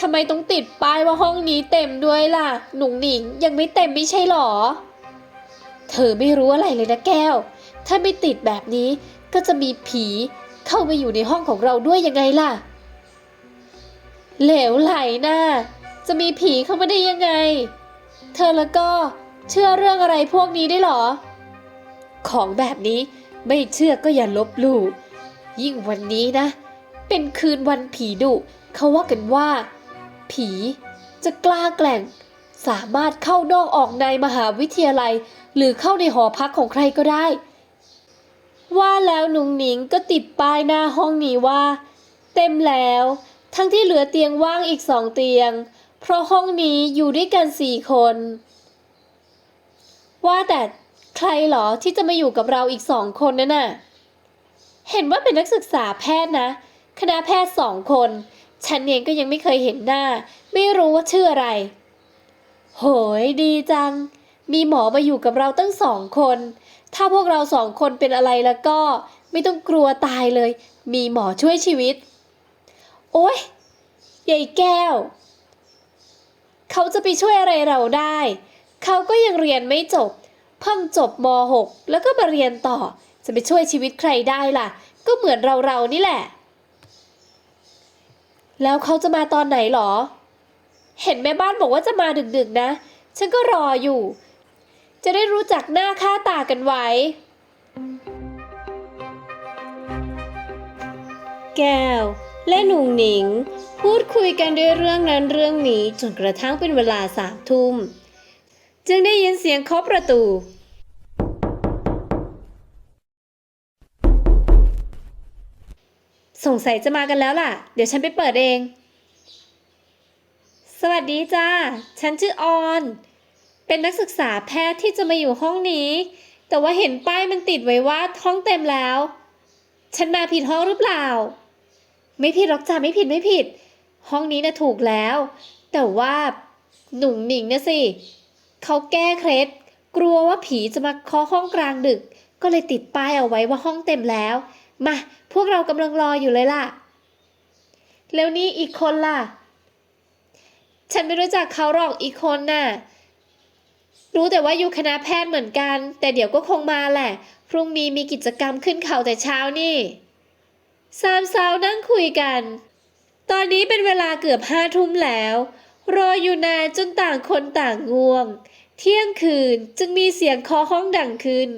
ทำไมต้องติดป้ายว่าห้องนี้เต็มด้วยล่ะ หนุ่งหนิงยังไม่เต็มไม่ใช่หรอ เธอไม่รู้อะไรเลยนะแก้ว ถ้าไม่ติดแบบนี้ก็จะมีผีเข้ามาอยู่ในห้องของเราด้วยยังไงล่ะ เหลวไหลนะจะมีผีเข้ามาได้ยังไง เธอแล้วก็เชื่อเรื่องอะไรพวกนี้ได้หรอ ของแบบนี้ไม่เชื่อก็อย่าลบหลู่ยิ่งวันนี้นะ เป็นคืนวันผีดุเขาว่ากันว่า ผี จะกล้าแกล่ง สามารถเข้านอกออกในมหาวิทยาลัย หรือเข้าในหอพักของใครก็ได้ ว่าแล้วหนุ่งหนิงก็ติดป้ายหน้าห้องนี้ว่า เต็มแล้ว ทั้งที่เหลือเตียงว่างอีกสองเตียง เพราะห้องนี้อยู่ด้วยกันสี่คน ว่าแต่ใครเหรอที่จะมาอยู่กับเราอีกสองคนนั่นน่ะ เห็นว่าเป็นนักศึกษาแพทย์นะ คณะแพทย์สองคน ฉันเองก็ยังไม่เคยเห็นหน้า ไม่รู้ว่าชื่ออะไร โหยดีจัง มีหมอมาอยู่กับเราตั้งสองคน ถ้าพวกเราสองคนเป็นอะไรแล้วก็ ไม่ต้องกลัวตายเลย มีหมอช่วยชีวิต โอ๊ยยายแก้ว เขาจะไปช่วยอะไรเราได้ เขาก็ยังเรียนไม่จบ เพิ่งจบม .6 แล้วก็มาเรียนต่อ จะไปช่วยชีวิตใครได้ล่ะ ก็เหมือนเราเราๆนี่แหละ แล้วเขาจะมาตอนไหนหรอ เห็นแม่บ้านบอกว่าจะมาดึกๆนะ ฉันก็รออยู่ จะได้รู้จักหน้าค่าตากันไว้ แก้ว และหนุ่งหนิง พูดคุยกันด้วยเรื่องนั้นเรื่องนี้จนกระทั่งเป็นเวลาสามทุ่ม จึงได้ยินเสียงเคาะประตู สงสัยจะมากันแล้วล่ะ เดี๋ยวฉันไปเปิดเอง สวัสดีจ้า ฉันชื่อออน เป็นนักศึกษาแพทย์ที่จะมาอยู่ห้องนี้ แต่ว่าเห็นป้ายมันติดไว้ว่าห้องเต็มแล้ว ฉันมาผิดห้องหรือเปล่า ไม่ผิดหรอกจ้าไม่ผิดไม่ผิด ห้องนี้นะถูกแล้ว แต่ว่าหนุ่งหนิงนะสิเขาแก้เคล็ดกลัวว่าผีจะมาเคาะห้องกลางดึก ก็เลยติดป้ายเอาไว้ว่าห้องเต็มแล้ว มา พวกเรากำลังรออยู่เลยล่ะ แล้วนี่อีกคนล่ะ ฉันไม่รู้จักเขาหรอกอีกคนน่ะ รู้แต่ว่าอยู่คณะแพทย์เหมือนกัน แต่เดี๋ยวก็คงมาแหละ พรุ่งนี้มีกิจกรรมขึ้นเขาแต่เช้านี่สามสาวนั่งคุยกัน ตอนนี้เป็นเวลาเกือบห้าทุ่มแล้ว รออยู่นานจนต่างคนต่างง่วง เที่ยงคืนจึงมีเสียงเคาะห้องดังขึ้น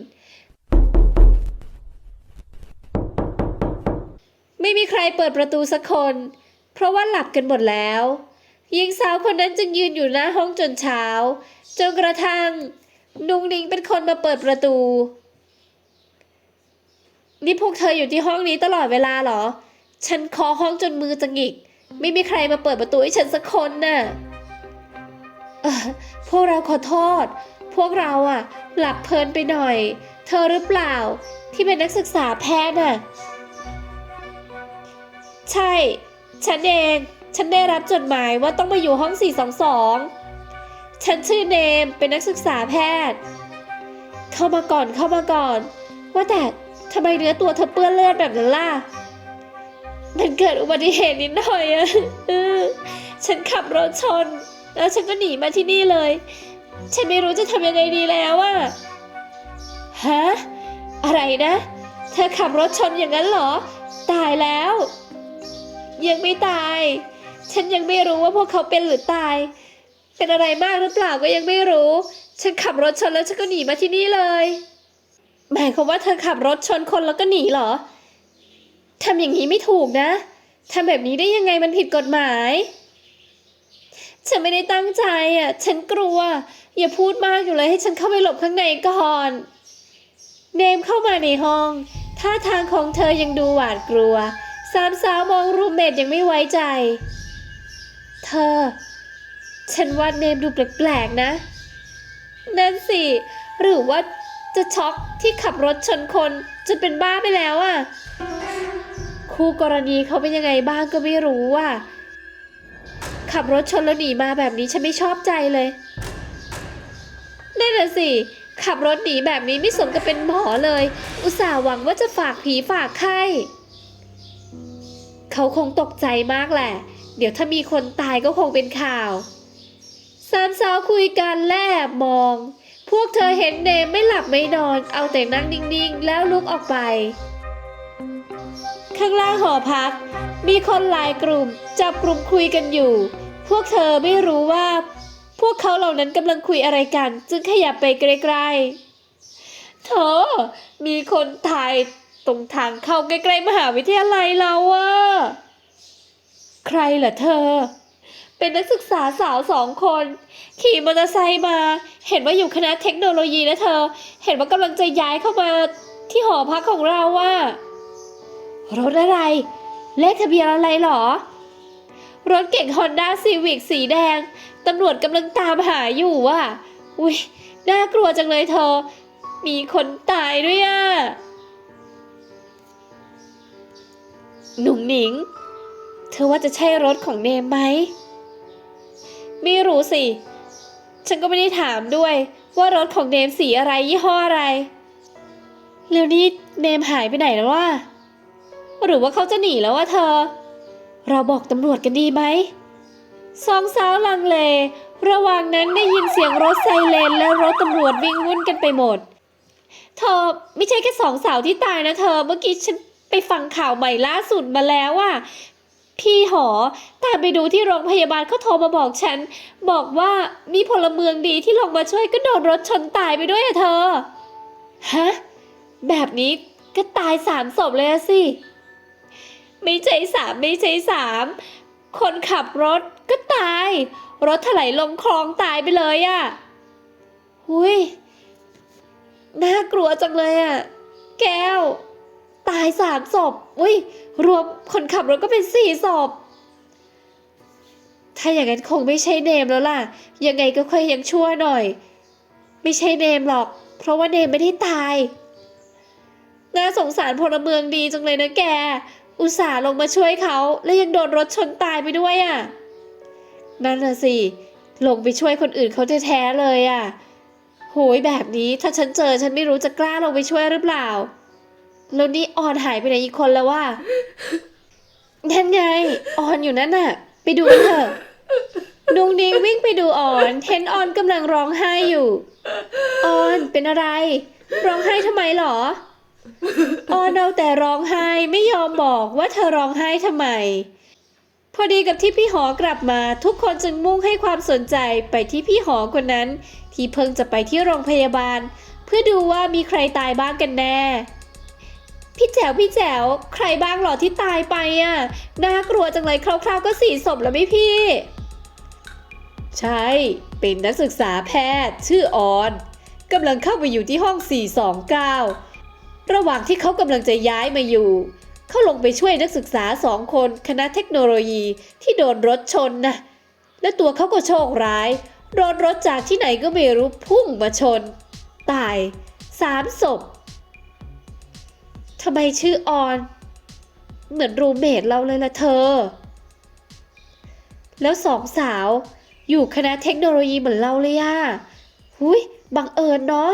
ไม่มีใครเปิดประตูสักคน เพราะว่าหลับกันหมดแล้วหญิงสาวคนนั้นจึงยืนอยู่หน้าห้องจนเช้า จนกระทั่ง นุงนิงเป็นคนมาเปิดประตู นี่พวกเธออยู่ที่ห้องนี้ตลอดเวลาเหรอ ฉันคาะห้องจนมือจะหงิก ไม่มีใครมาเปิดประตูให้ฉันสักคนน่ะเอ่อพวกเราขอโทษ พวกเราอะหลับเพลินไปหน่อย เธอหรือเปล่าที่เป็นนักศึกษาแพทย์น่ะ ใช่ ฉันเอง ฉันได้รับจดหมายว่าต้องมาอยู่ห้อง 422 ฉันชื่อเนม เป็นนักศึกษาแพทย์ เข้ามาก่อน เข้ามาก่อน ว่าแต่ทำไมเนื้อตัวเธอเปื้อนเลือดแบบนั้นล่ะ มันเกิดอุบัติเหตุนิดหน่อยอะฉันขับรถชน แล้วฉันก็หนีมาที่นี่เลย ฉันไม่รู้จะทำยังไงดีแล้วอะฮะ อะไรนะ เธอขับรถชนอย่างนั้นเหรอ ตายแล้ว ยังไม่ตาย ฉันยังไม่รู้ว่าพวกเขาเป็นหรือตาย เป็นอะไรมากหรือเปล่าก็ยังไม่รู้ ฉันขับรถชนแล้วฉันก็หนีมาที่นี่เลย หมายความว่าเธอขับรถชนคนแล้วก็หนีเหรอทำอย่างนี้ไม่ถูกนะทำแบบนี้ได้ยังไงมันผิดกฎหมาย ฉันไม่ได้ตั้งใจอะ ฉันกลัว อย่าพูดมากอยู่เลยให้ฉันเข้าไปหลบข้างในก่อน เนมเข้ามาในห้อง ท่าทางของเธอยังดูหวาดกลัว สามสาวมองรูมเมทยังไม่ไว้ใจ เธอ ฉันว่าเนมดูแปลกๆนะ นั่นสิ หรือว่าจะช็อกที่ขับรถชนคนจนเป็นบ้าไปแล้วอะคู่กรณีเขาเป็นยังไงบ้างก็ไม่รู้อะ ขับรถชนแล้วหนีมาแบบนี้ฉันไม่ชอบใจเลยนั่นน่ะสิ ขับรถหนีแบบนี้ไม่สมกับเป็นหมอเลย อุตส่าห์หวังว่าจะฝากผีฝากไข้ เขาคงตกใจมากแหละ เดี๋ยวถ้ามีคนตายก็คงเป็นข่าวสามสาวคุยกันแลบมอง พวกเธอเห็นเนมไม่หลับไม่นอน เอาแต่นั่งนิ่งๆ แล้วลุกออกไป ข้างล่างหอพัก มีคนหลายกลุ่ม จับกลุ่มคุยกันอยู่ พวกเธอไม่รู้ว่า พวกเขาเหล่านั้นกำลังคุยอะไรกัน จึงขยับไปใกล้ๆเธอมีคนถ่าย ตรงทางเข้าใกล้ๆมหาวิทยาลัยเราอะใครเหรอเธอ เป็นนักศึกษาสาวสองคน ขี่มอเตอร์ไซค์มา เห็นว่าอยู่คณะเทคโนโลยีนะเธอ เห็นว่ากำลังจะย้ายเข้ามาที่หอพักของเราอะรถอะไร เลขทะเบียนอะไรหรอ รถเก่งฮอนด้าซีวิกสีแดง ตำรวจกำลังตามหาอยู่ว่ะ อุ้ยน่ากลัวจังเลยเธอ มีคนตายด้วยอะ หนุ่งหนิง เธอว่าจะใช่รถของเนมไหม ไม่รู้สิ ฉันก็ไม่ได้ถามด้วยว่ารถของเนมสีอะไรยี่ห้ออะไร แล้วนี่เนมหายไปไหนแล้ววะหรือว่าเขาจะหนีแล้ววะเธอ เราบอกตำรวจกันดีไหมสองสาวลังเล ระหว่างนั้นได้ยินเสียงรถไซเรนและรถตำรวจวิ่งวุ่นกันไปหมด เธอไม่ใช่แค่สองสาวที่ตายนะเธอ เมื่อกี้ฉัน ไปฟังข่าวใหม่ล่าสุดมาแล้วอะพี่หอตามไปดูที่โรงพยาบาลเขาโทรมาบอกฉัน บอกว่ามีพลเมืองดีที่ลงมาช่วยก็โดนรถชนตายไปด้วยอะเธอ ฮะ แบบนี้ก็ตายสามศพเลยสิ ไม่ใช่สามไม่ใช่สามคนขับรถก็ตาย รถถลายลงคลองตายไปเลยอะ่ะ หุยน่ากลัวจังเลยอะ่ะ แก้ว ตายสามศพอุ้ยรวมคนขับรถก็เป็นสี่ศพถ้าอย่างนั้นคงไม่ใช่เนมแล้วล่ะ ยังไงก็ค่อยยังชั่วหน่อย ไม่ใช่เนมหรอก เพราะว่าเนมไม่ได้ตาย น่าสงสารพลเมืองดีจังเลยนะแก อุตส่าห์ลงมาช่วยเขาแล้วยังโดนรถชนตายไปด้วยอะ่ะ นั่นน่ะสิ ลงไปช่วยคนอื่นเขาแท้ๆเลยอะ่ะ โหยแบบนี้ถ้าฉันเจอฉันไม่รู้จะกล้าลงไปช่วยหรือเปล่า แล้วนี่ออนหายไปไหนอีกคนแล้วว่านั่นไง ออนอยู่นั่นน่ะ ไปดูกันเถอะนุงนิงวิ่งไปดูออน เห็นออนกำลังร้องไห้อยู่ ออนเป็นอะไร ร้องไห้ทำไมหรอ ออนเอาแต่ร้องไห้ไม่ยอมบอกว่าเธอร้องไห้ทำไม พอดีกับที่พี่หอกลับมาทุกคนจึงมุ่งให้ความสนใจไปที่พี่หอคนนั้น ที่เพิ่งจะไปที่โรงพยาบาล เพื่อดูว่ามีใครตายบ้างกันแน่ พี่แจ๋วพี่แจ๋วใครบ้างหรอที่ตายไปอะน่ากลัวจังเลยคร่าวๆก็สี่ศพแล้วไหมพี่ ใช่ เป็นนักศึกษาแพทย์ ชื่อออนกำลังเข้าไปอยู่ที่ห้อง 429 ระหว่างที่เขากำลังจะย้ายมาอยู่ เขาลงไปช่วยนักศึกษาสองคนคณะเทคโนโลยีที่โดนรถชนนะและตัวเขาก็โชคร้ายโดนรถจากที่ไหนก็ไม่รู้พุ่งมาชน ตายสามศพ ทำไมชื่อออน เหมือนรูเมทเราเลยล่ะเธอ แล้วสองสาวอยู่คณะเทคโนโลยีเหมือนเราเลยอะหุยบังเอิญเนาะ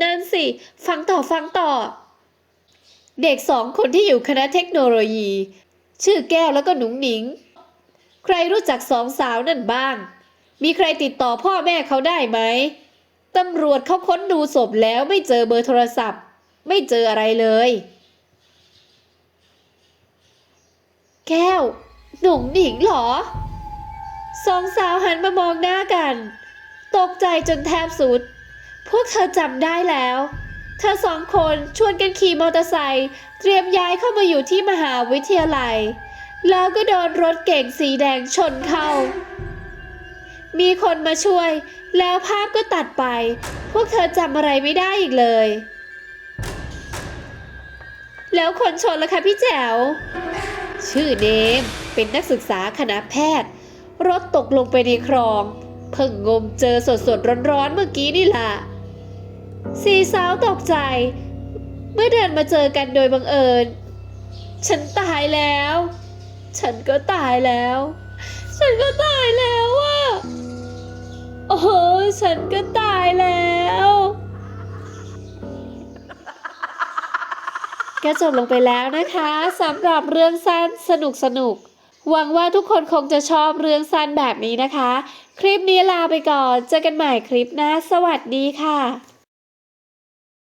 นั่นสิ ฟังต่อฟังต่อ เด็กสองคนที่อยู่คณะเทคโนโลยี ชื่อแก้วแล้วก็หนุ่งหนิง ใครรู้จักสองสาวนั่นบ้าง มีใครติดต่อพ่อแม่เขาได้ไหมตำรวจเขาค้นดูศพแล้วไม่เจอเบอร์โทรศัพท์ ไม่เจออะไรเลย แก้ว หนุ่งหนิงเหรอ สองสาวหันมามองหน้ากัน ตกใจจนแทบสุด พวกเธอจำได้แล้ว เธอสองคนชวนกันขี่มอเตอร์ไซค์เตรียมย้ายเข้ามาอยู่ที่มหาวิทยาลัย แล้วก็โดนรถเก๋งสีแดงชนเข้ามีคนมาช่วย แล้วภาพก็ตัดไป พวกเธอจำอะไรไม่ได้อีกเลย แล้วคนชนล่ะคะพี่แจ๋ว ชื่อเนม เป็นนักศึกษาคณะแพทย์ รถตกลงไปในคลอง เพิ่งงมเจอสดสดร้อนๆเมื่อกี้นี่ล่ะ สี่สาวตกใจ เมื่อเดินมาเจอกันโดยบังเอิญ ฉันตายแล้ว ฉันก็ตายแล้ว ฉันก็ตายแล้วอะโอ้โหฉันก็ ก็จบลงไปแล้วนะคะสำหรับเรื่องสั้นสนุกสนุกหวังว่าทุกคนคงจะชอบเรื่องสั้นแบบนี้นะคะ คลิปนี้ลาไปก่อน เจอกันใหม่คลิปหน้า สวัสดีค่ะ